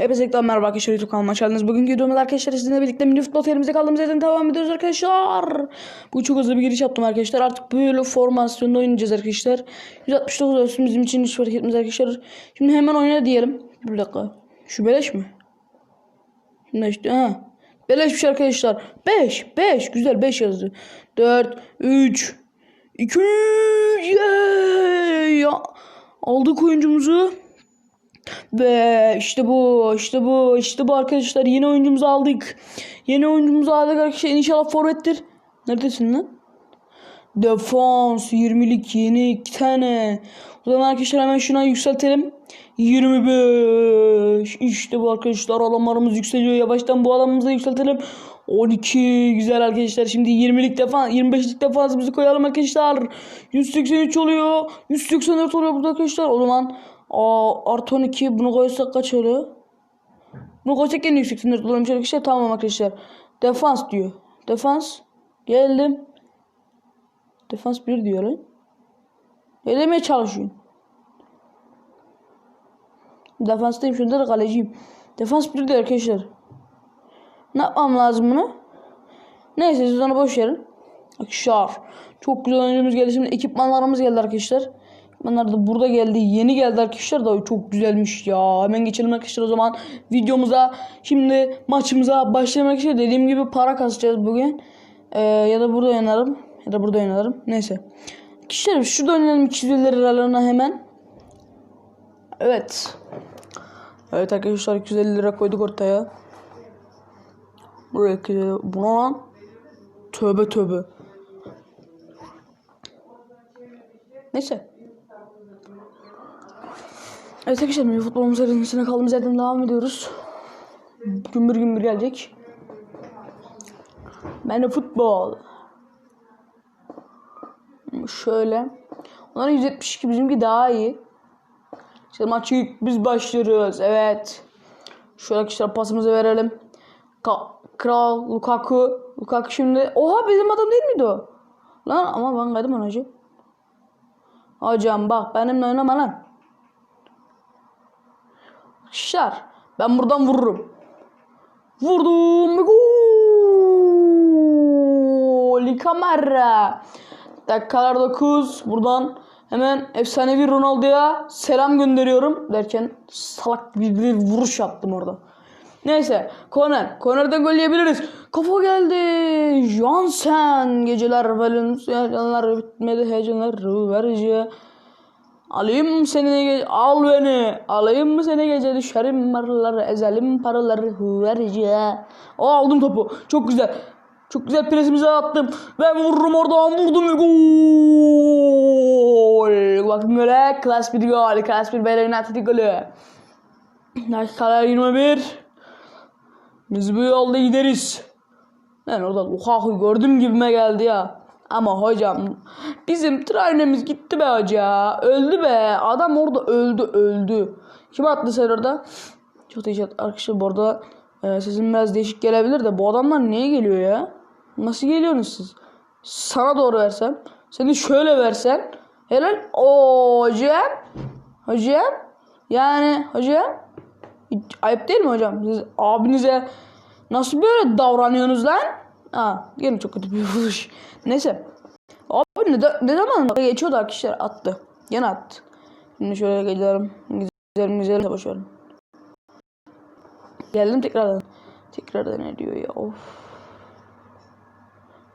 Hepinize tekrar merhaba arkadaşlar YouTube kanalıma geldiniz. Bugünkü videomda arkadaşlar sizinle birlikte mini futbol serimize kaldığımız yerden devam ediyoruz arkadaşlar. Bu çok hızlı bir giriş yaptım arkadaşlar. Artık böyle formasyonda oynayacağız arkadaşlar. 169 olsun bizim için hiç fark etmez arkadaşlar. Şimdi hemen oyna diyelim. Bir dakika. Şu beleş mi? Şimdi işte ha. Beleş bir şey arkadaşlar. 5 5 güzel 5 yazdı. 4 3 2 ya. Aldık oyuncumuzu. Ve işte bu, işte bu, işte bu arkadaşlar. Yeni oyuncumuzu aldık. Yeni oyuncumuzu aldık arkadaşlar. İnşallah forvettir. Neredesin lan? Defans 20'lik yeni iki tane. O zaman arkadaşlar hemen şuna yükseltelim. 25. İşte bu arkadaşlar alanlarımız yükseliyor. Yavaştan bu alanımızı yükseltelim. 12 güzel arkadaşlar. Şimdi 20'lik defans 25'lik defansımızı koyalım arkadaşlar. 183 oluyor. 184 oluyor burada arkadaşlar. O zaman aa, artı 12 bunu koysak kaç oluyor? Bunu koysak en yüksek sınır oluyormuş arkadaşlar. Tamam arkadaşlar. Defans diyor. Defans. Geldim. Defans 1 diyor lan. Ne demeye çalışıyorsun? Defanstayım şurada da kaleciyim. Defans 1 diyor arkadaşlar. Ne yapmam lazım bunu? Neyse siz onu boş verin. Arkadaşlar çok güzel oyuncumuz geldi. Şimdi ekipmanlarımız geldi arkadaşlar. Ekipmanlar da burada geldi. Yeni geldi arkadaşlar da çok güzelmiş ya. Hemen geçelim arkadaşlar o zaman videomuza. Şimdi maçımıza başlayalım arkadaşlar. Dediğim gibi para kasacağız bugün. Ee, ya da burada oynarım. Ya da burada oynarım. Neyse. Arkadaşlar şurada oynayalım 250 liralarına hemen. Evet. Evet arkadaşlar 250 lira koyduk ortaya. Buraya buna lan. Tövbe tövbe. Neyse. Evet arkadaşlar futbolumuz serisine kaldığımız yerden devam ediyoruz. Gümbür gümbür gelecek. Ben de futbol. Şöyle. Onların 172 bizimki daha iyi. İşte maçı biz başlıyoruz. Evet. Şöyle arkadaşlar pasımızı verelim. Ka Kral Lukaku. Lukaku şimdi. Oha bizim adam değil miydi o? Lan ama ben kaydım onu hocam. Hocam bak benimle oynama lan. Şar. Ben buradan vururum. Vurdum. Gol. Kamera. Dakikalar 9. Buradan hemen efsanevi Ronaldo'ya selam gönderiyorum. Derken salak bir, bir vuruş yaptım orada. Neyse. Koner. Koner'den gol yiyebiliriz. Kafa geldi. Johnson. Geceler Valencia. Heyecanlar bitmedi. Heyecanlar verici. Alayım seni gece, al beni. Alayım mı seni gece düşerim marlar, ezelim paraları verici. O aldım topu. Çok güzel. Çok güzel presimizi attım. Ben vururum oradan vurdum ve gol. Bakın böyle klas bir gol. Klas bir Beylerin Atletik golü. Dakikalar 21. Biz bu yolda gideriz. Ben orada Lukaku gördüm gibime geldi ya. Ama hocam bizim trenimiz gitti be hoca. Öldü be. Adam orada öldü öldü. Kim attı sen orada? Çok teşekkür arkadaşlar bu arada e, sesim biraz değişik gelebilir de bu adamlar niye geliyor ya? Nasıl geliyorsunuz siz? Sana doğru versem. Seni şöyle versen. Helal. Oo, hocam. Hocam. Yani hocam. Ayıp değil mi hocam? Siz abinize nasıl böyle davranıyorsunuz lan? Ha, yine çok kötü bir vuruş. Neyse. Abi ne, ne zaman geçiyordu arkadaşlar attı. Yine attı. Şimdi şöyle gidelim. Güzelim güzelim başarım. Geldim tekrardan. Tekrardan ne diyor ya of.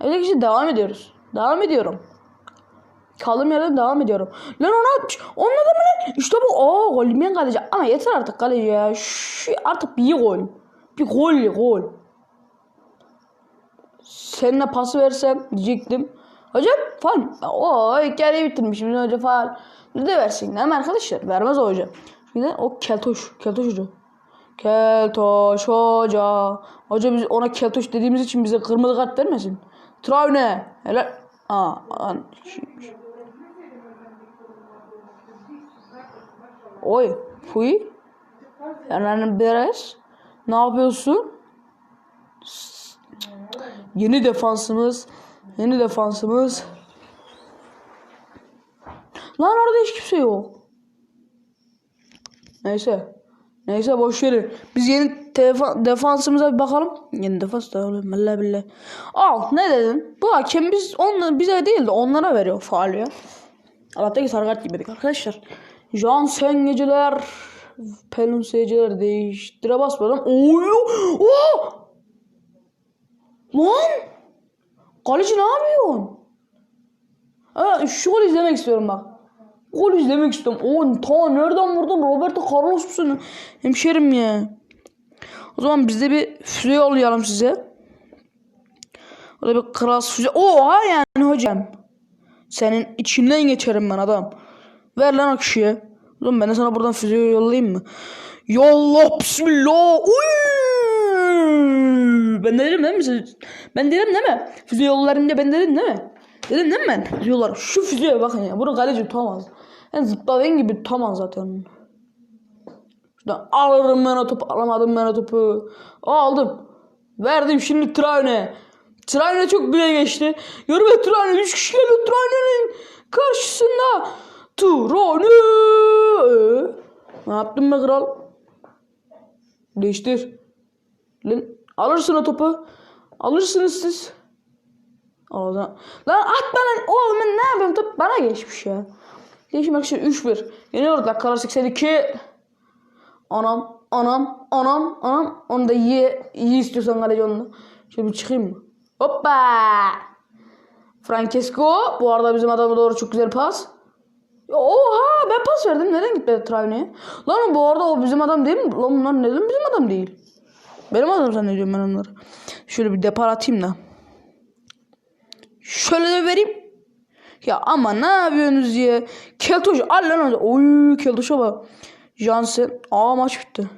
Evet arkadaşlar devam ediyoruz. Devam ediyorum. Kaldığım yerden devam ediyorum. Lan ona onun adamı lan. İşte bu. Aa gol yemeyen kaleci. Ama yeter artık kaleci ya. Şu, artık bir gol. Bir gol gol. Seninle pası versem diyecektim. Hocam falan. O hikayeyi bitirmişim. Hoca falan. Ne de versin. Mi arkadaşlar? Vermez o hoca. Şimdi o keltoş. Keltoş hoca. Keltoş hoca. Hoca biz ona keltoş dediğimiz için bize kırmızı kart vermesin. Traune. Helal. Aa, an. Oy. Fui. Hernan Beres. Ne yapıyorsun? Yeni defansımız. Yeni defansımız. Lan orada hiç kimse yok. Neyse. Neyse boş verin. Biz yeni defa- defansımıza bir bakalım. Yeni defans da oğlum vallahi billahi. Al ne dedin? Bu hakem biz onları bize değil de onlara veriyor faal ya. Allah'taki kart yemedik arkadaşlar. Jansen geceler Pelin seyirciler değiştire basmadım. Oy! Oh! Lan! Kaleci ne yapıyorsun? Ha, şu gol izlemek istiyorum bak. Gol izlemek istiyorum. O ta nereden vurdun? Roberto Carlos musun? Hemşerim ya. O zaman biz de bir füze yollayalım size. Öyle bir kras füze. Oha yani hocam. Senin içinden geçerim ben adam. Ver lan o kişiye. O zaman ben de sana buradan füze yollayayım mı? Yolla bismillah. Uy! Ben dedim değil mi? Ben dedim değil mi? Füze yollarım diye ben dedim değil mi? Dedim değil mi ben? Füze. Şu füzeye bakın ya. Bunu kaleci tutamaz. Yani zıpladığın gibi tutamaz zaten. Şuradan alırım ben o topu. Alamadım ben o topu. Aldım. Verdim şimdi Traune. Traune çok bile geçti. Görme Traune. Üç kişi geliyor Traune'nin karşısında. Traune. Ne yaptın be kral? Değiştir. Lan alırsın o topu. Alırsınız siz. Al o zaman. Lan at bana. Oğlum ben ne yapayım? Top bana geçmiş ya. Geçmek için 3-1. Yeniyoruz dakikalar 82. Anam, anam, anam, anam. Onu da ye, iyi istiyorsan kaleci onu. Şöyle bir çıkayım mı? Hoppa! Francesco. Bu arada bizim adama doğru çok güzel pas. Oha ben pas verdim. Neden gitmedi Traore'ye? Lan bu arada o bizim adam değil mi? Lan bunlar neden bizim adam değil? Benim adam zannediyorum ben onları. Şöyle bir depar atayım da. Şöyle de vereyim. Ya ama ne yapıyorsunuz ya? Keltoş al lan orada. Oy Keltoş'a bak. Jansen. Aa maç bitti.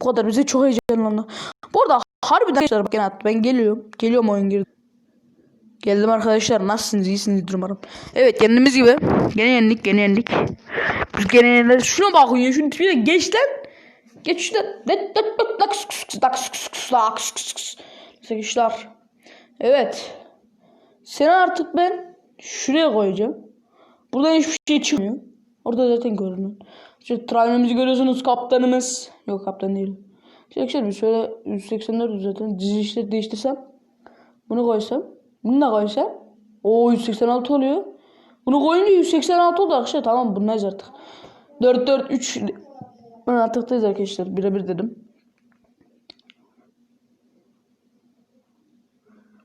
Bu kadar bize çok heyecanlandı. Bu arada harbiden arkadaşlar bak gene attı. Ben geliyorum. Geliyorum oyun girdi. Geldim arkadaşlar. Nasılsınız? İyisinizdir umarım. Evet kendimiz gibi. Gene yendik. Gene yendik. Biz gene yendik. Şuna bakın ya. Şunun tipine geç lan. Geç şuradan. Sekişler. Evet. Seni artık ben şuraya koyacağım. Buradan hiçbir şey çıkmıyor. Orada zaten görünüyor. İşte trainimizi görüyorsunuz kaptanımız. Yok kaptan değil. Bir şöyle 184 zaten dizi işte değiştirsem. Bunu koysam. Bunu da koysam. O 186 oluyor. Bunu koyunca 186 oldu arkadaşlar. Tamam bunlayız artık. 4 4 3 ben artıktayız arkadaşlar. Birebir dedim.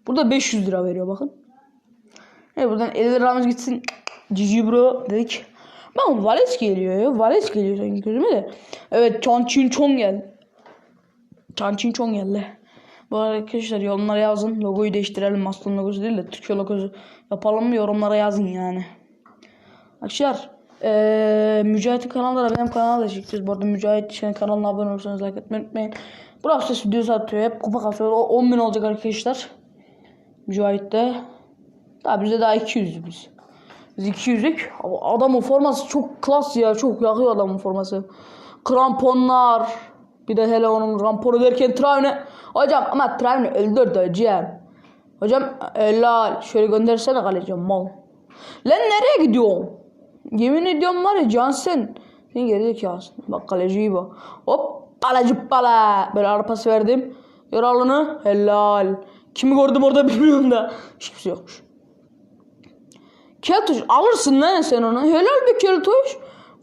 Burada 500 lira veriyor bakın. Evet buradan 50 liramız gitsin. Cici bro dedik. Ben Vales geliyor ya. Vales geliyor sanki gözüme de. Evet Chan Chin Chong geldi. Chan Chin Chong geldi. Bu arkadaşlar yorumlara yazın. Logoyu değiştirelim. Aslan logosu değil de Türkiye logosu yapalım mı yorumlara yazın yani. Arkadaşlar eee Mücahit'in kanalda da benim kanala da çekeceğiz. Bu arada Mücahit şey, kanalına abone olursanız like etmeyi unutmayın. Burası ses videosu atıyor. Hep kupa kasıyor. O 10 bin olacak arkadaşlar. Mücahit'te. Daha bizde daha 200 biz. Biz 200'lük. Adamın forması çok klas ya. Çok yakıyor adamın forması. Kramponlar. Bir de hele onun kramponu derken Traune. Hocam ama Traune öldürdü hocam. Hocam helal. Şöyle göndersene kaleci mal. Lan nereye gidiyorsun? Yemin ediyorum var ya Jansen. Sen gerizekalısın. Bak kaleciyi bak. Hop kaleci bala. Böyle ara pas verdim. Yaralını helal. Kimi gördüm orada bilmiyorum da. Hiç kimse yokmuş. Keltoş alırsın lan sen onu. Helal be Keltoş.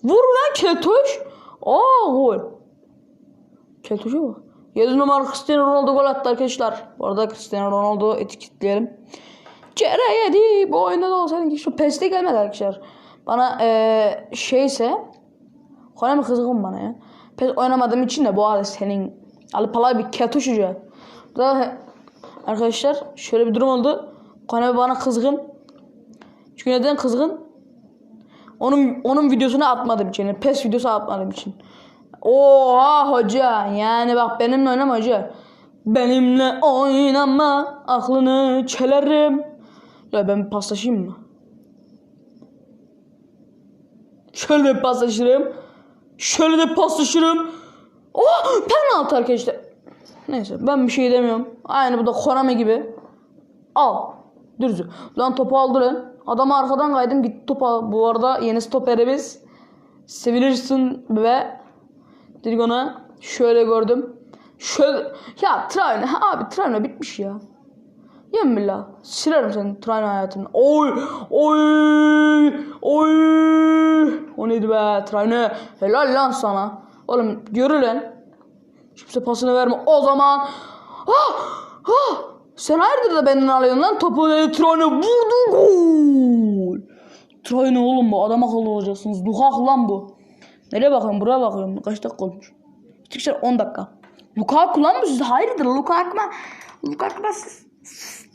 Vur lan Keltoş. Aa gol. Keltoş'a bak. 7 numara Cristiano Ronaldo gol attı arkadaşlar. Bu arada Cristiano Ronaldo etiketleyelim. Cere yedi. Bu oyunda da olsaydı şu PES'te gelmedi arkadaşlar. Bana eee şeyse Konami kızgın bana ya. PES oynamadığım için de bu arada senin alıp alay bir keltoş hoca. Burada arkadaşlar şöyle bir durum oldu. Konami bana kızgın. Çünkü neden kızgın? Onun onun videosunu atmadığım için. Yani PES videosu atmadığım için. Oha hoca. Yani bak benimle oynama hoca. Benimle oynama. Aklını çelerim. Ya ben paslaşayım mı? Şöyle de paslaşırım. Şöyle de paslaşırım. Oh penaltı arkadaşlar. Neyse ben bir şey demiyorum. Aynı bu da Konami gibi. Al. Dürzü. Lan topu aldı lan. Adamı arkadan kaydım gitti topa. Bu arada yeni stoperimiz. Sevilirsin ve dedik ona şöyle gördüm. Şöyle ya Trine abi Trine bitmiş ya. Yemin billah. Silerim senin Trine hayatını. Oy oy oy. O neydi be Trine. Helal lan sana. Oğlum yürü lan. Kimse pasını verme. O zaman ah, ah, sen hayırdır da benden alıyorsun lan topu dedi Trine vurdu gol. Trine oğlum bu adam akıllı olacaksınız. Lukaku lan bu. Nereye bakıyorum? Buraya bakıyorum. Kaç dakika olmuş? Çıkışlar 10 dakika. Lukaku lan bu siz hayırdır Lukaku ben Lukaku ben siz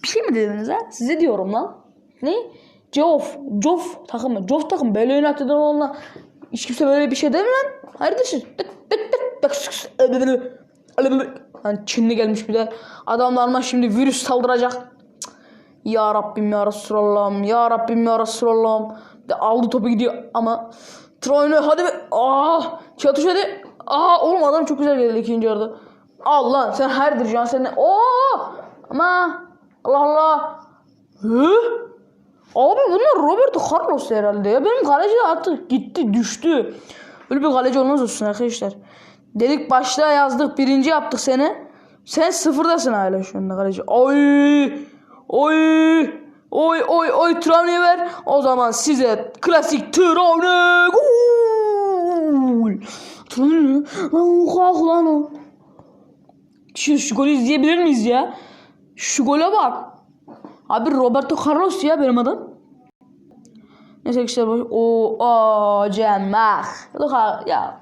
bir şey mi dediniz ha? Size diyorum lan. Ne? Jof. Jof takımı. Jof takım. Böyle yönetmeden olanlar. Hiç kimse böyle bir şey demiyor lan. Hayırdır siz? Lan Çinli gelmiş bir de. Adamlarına şimdi virüs saldıracak. Ya Rabbim ya Resulallah'ım. Ya Rabbim ya Resulallah'ım. De aldı topu gidiyor ama Troyne hadi be. Ah! Çatış hadi. Aa oğlum adam çok güzel geldi ikinci yarıda. Allah sen herdir can sen. Oo! Ama Allah Allah. Hı? Abi bunlar Roberto Carlos herhalde ya. Benim kaleci de artık gitti düştü. Öyle bir kaleci olmaz olsun arkadaşlar. Dedik başta yazdık birinci yaptık seni. Sen sıfırdasın hala şu anda kaleci. Oy! Oy! Oy oy oy Trabzon'u ver. O zaman size klasik Trabzon gol. Trabzon lan kalk lan o. Şu, şu golü izleyebilir miyiz ya? Şu gole bak. Abi Roberto Carlos ya benim adam. Neyse işte bu. O Cemah. Luka ya.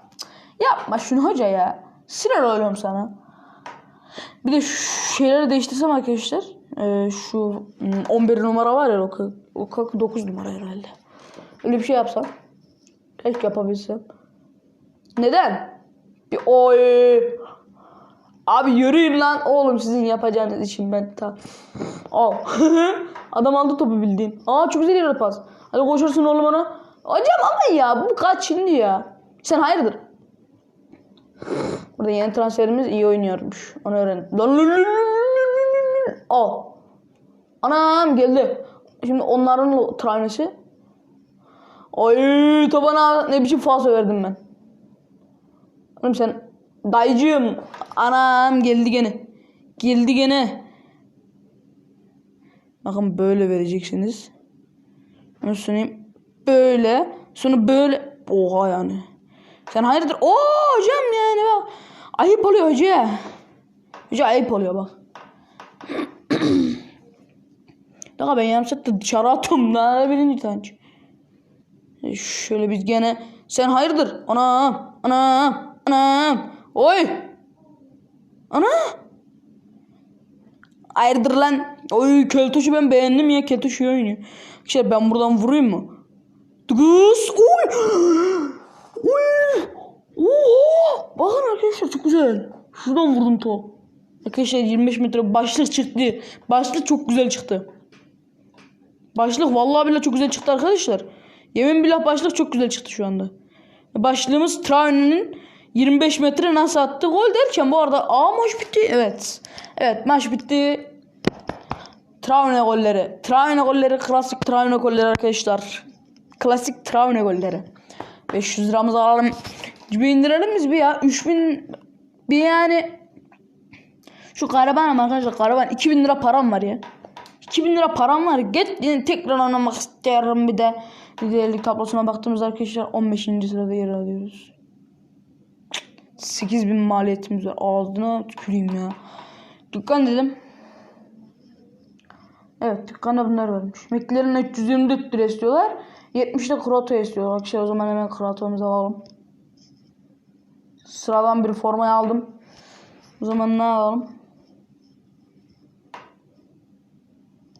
Yapma şunu hoca ya. Sinir oluyorum sana. Bir de şu şeyleri değiştirsem arkadaşlar. Ee, şu hmm, 11 numara var ya o, o kı- 9 numara herhalde. Öyle bir şey yapsam. Keşke yapabilsem. Neden? Bir oy. Abi yürüyün lan oğlum sizin yapacağınız için ben ta. Al. Adam aldı topu bildiğin. Aa çok güzel yere pas. Hadi koşursun oğlum ona. Hocam ama ya bu kaç şimdi ya. Sen hayırdır? Burada yeni transferimiz iyi oynuyormuş. Onu lan. Al. Anam geldi. Şimdi onların o tranesi. Ay tabana ne biçim falso verdim ben. Oğlum sen dayıcığım. Anam geldi gene. Geldi gene. Bakın böyle vereceksiniz. Sonra böyle. Sonra böyle. Oha yani. Sen hayırdır? Oo hocam yani bak. Ayıp oluyor hoca. Hoca ayıp oluyor bak. Daha ben yarım saatte dışarı atıyorum. Daha birinci tane. E, Şöyle biz gene. Sen hayırdır? Anam. Anam. Anam. Oy. Ana. Hayırdır lan? Oy keltoşu ben beğendim ya. Keltoşu iyi oynuyor. İşte ben buradan vurayım mı? Kız. Oy. Oy. Oha. Bakın arkadaşlar çok güzel. Şuradan vurdum top. Arkadaşlar 25 metre başlık çıktı. Başlık çok güzel çıktı. Başlık vallahi billahi çok güzel çıktı arkadaşlar. Yemin billah başlık çok güzel çıktı şu anda. Başlığımız Traune'nin 25 metre nasıl attı gol derken bu arada aa maç bitti. Evet. Evet maç bitti. Traune golleri. Traune golleri klasik Traune golleri arkadaşlar. Klasik Traune golleri. 500 liramızı alalım. Bir indirelim biz bir ya. 3000 bir yani şu karavanım arkadaşlar karavan 2000 lira param var ya. 2000 lira param var. Get yani tekrar oynamak isterim bir de. Liderlik tablosuna baktığımızda arkadaşlar 15. sırada yer alıyoruz. 8000 maliyetimiz var. Ağzına tüküreyim ya. Dükkan dedim. Evet dükkanda bunlar varmış. McLaren 324 lira istiyorlar. 70 de Krato istiyorlar. Arkadaşlar o zaman hemen Krato'muzu alalım. Sıradan bir formayı aldım. O zaman ne alalım?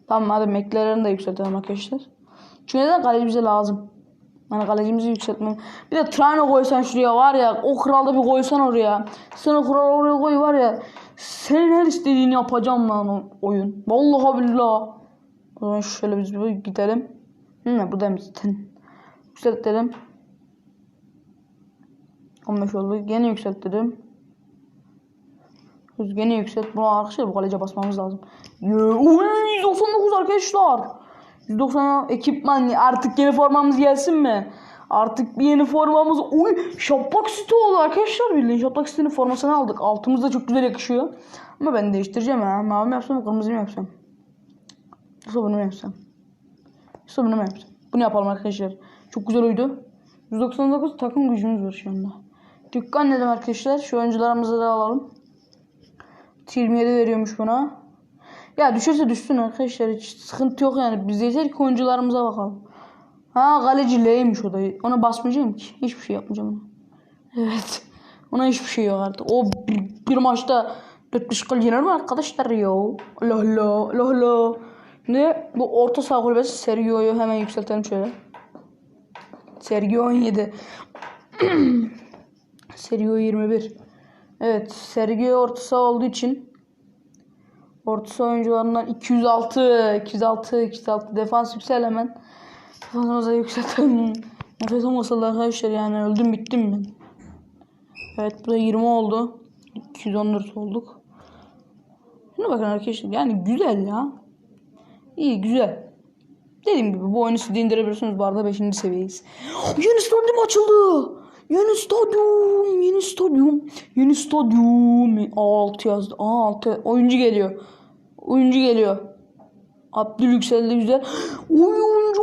Tamam hadi McLaren'i de yükseltelim arkadaşlar. Çünkü neden kaleci bize lazım. Yani kalecimizi yükseltmem. Bir de Trano koysan şuraya var ya. O kralda bir koysan oraya. Sen o kralı oraya koy var ya. Senin her istediğini yapacağım lan o oyun. Vallahi billahi. O zaman şöyle biz bir gidelim. Hı, buradayım zaten. Yükseltelim. 15 oldu. Gene yükselttim. Gene yükselt. Bunu arkadaşlar bu kalece basmamız lazım. Yo, Oy, 199 arkadaşlar. 190 ekipman artık yeni formamız gelsin mi? Artık bir yeni formamız. Oy şaplak sütü oldu arkadaşlar. Bildiğin şaplak sütünün formasını aldık. Altımız da çok güzel yakışıyor. Ama ben değiştireceğim ha. Mavi mi yapsam kırmızı mı yapsam? Yoksa bunu mu yapsam? Yoksa bunu mu yapsam? Bunu yapalım arkadaşlar. Çok güzel uydu. 199 takım gücümüz var şu anda. Dükkan demek arkadaşlar? Şu oyuncularımızı da alalım. 27 veriyormuş buna. Ya düşerse düşsün arkadaşlar. Hiç sıkıntı yok yani. Biz yeter ki oyuncularımıza bakalım. Ha kaleci L'ymiş o da. Ona basmayacağım ki. Hiçbir şey yapmayacağım ona. Evet. Ona hiçbir şey yok artık. O bir, maçta 4-5 gol yener mi arkadaşlar ya? Allah Allah. Allah Allah. Ne? Bu orta saha kulübesi Sergio'yu hemen yükseltelim şöyle. Sergio 17. Sergio 21. Evet. Sergio orta saha olduğu için orta saha oyuncularından 206 206 206 defans yüksel hemen. Defansımıza yükseltelim. Nefesim olsa arkadaşlar yani öldüm bittim ben. Evet bu da 20 oldu. 214 olduk. Şuna bakın arkadaşlar yani güzel ya. İyi güzel. Dediğim gibi bu oyunu siz indirebilirsiniz. Bu arada 5. seviyeyiz. Yeni stadyum açıldı. Yeni stadyum. Yeni stadyum. Yeni stadyum. A6 yazdı. A6. Oyuncu geliyor. Oyuncu geliyor. Abdül yükseldi güzel. Oyuncu.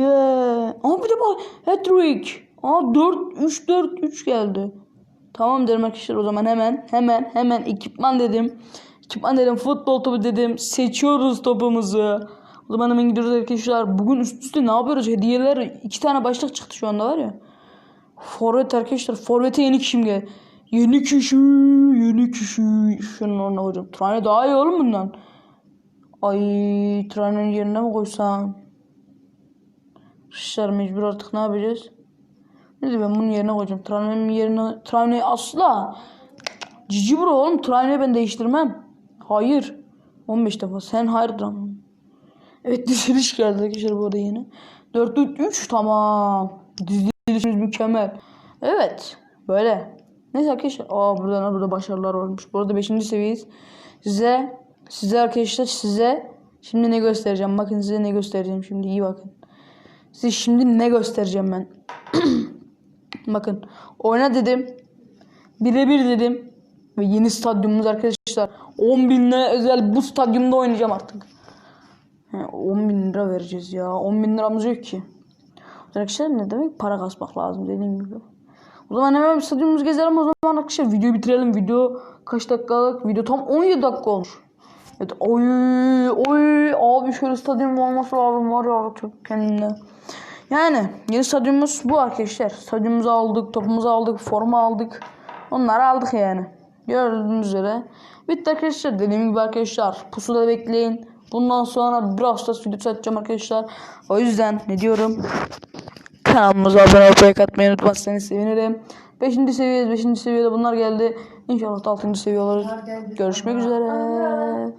Yeah. Aa bir de bak. Hat-trick. Aa 4 3 4 3 geldi. Tamam derim arkadaşlar o zaman hemen hemen hemen ekipman dedim. Ekipman dedim futbol topu dedim. Seçiyoruz topumuzu. O zaman hemen gidiyoruz arkadaşlar. Bugün üst üste ne yapıyoruz? Hediyeler iki tane başlık çıktı şu anda var ya. Forvet arkadaşlar. Forvet'e yeni kişim gel. Yeni kişi. Yeni kişi. Şunun oraya hocam. Trane daha iyi oğlum bundan. Ay Trane'nin yerine mi koysam? Arkadaşlar mecbur artık ne yapacağız? Neyse ben bunun yerine koyacağım. Trane'nin yerine... Trane asla. Cici bro oğlum. Trane'yi ben değiştirmem. Hayır. 15 defa. Sen hayır Trane. Evet diziliş geldi arkadaşlar bu arada yeni. 4 4 3 tamam. Dizilişimiz mükemmel. Evet. Böyle. Neyse arkadaşlar. Aa burada burada başarılar varmış. Bu arada 5. seviyeyiz. Size size arkadaşlar size şimdi ne göstereceğim. Bakın size ne göstereceğim şimdi. iyi bakın. Size şimdi ne göstereceğim ben. bakın. Oyna dedim. Birebir dedim. Ve yeni stadyumumuz arkadaşlar. 10 binle özel bu stadyumda oynayacağım artık. He, 10 bin lira vereceğiz ya. 10 bin liramız yok ki. Arkadaşlar ne demek? Para kasmak lazım dediğim gibi. O zaman hemen stadyumumuzu gezelim o zaman arkadaşlar videoyu bitirelim. Video kaç dakikalık? Video tam 17 dakika olmuş. Evet oy oy abi şöyle stadyum olması lazım var ya çok kendine. Yani yeni stadyumumuz bu arkadaşlar. Stadyumumuzu aldık, topumuzu aldık, forma aldık. Onları aldık yani. Gördüğünüz üzere. Bitti arkadaşlar. Dediğim gibi arkadaşlar pusuda bekleyin. Bundan sonra biraz Stars videosu atacağım arkadaşlar. O yüzden ne diyorum? Kanalımıza abone olup like atmayı unutmazsanız sevinirim. 5. seviyeyiz. 5. seviyede bunlar geldi. İnşallah 6. seviye oluruz. Görüşmek üzere.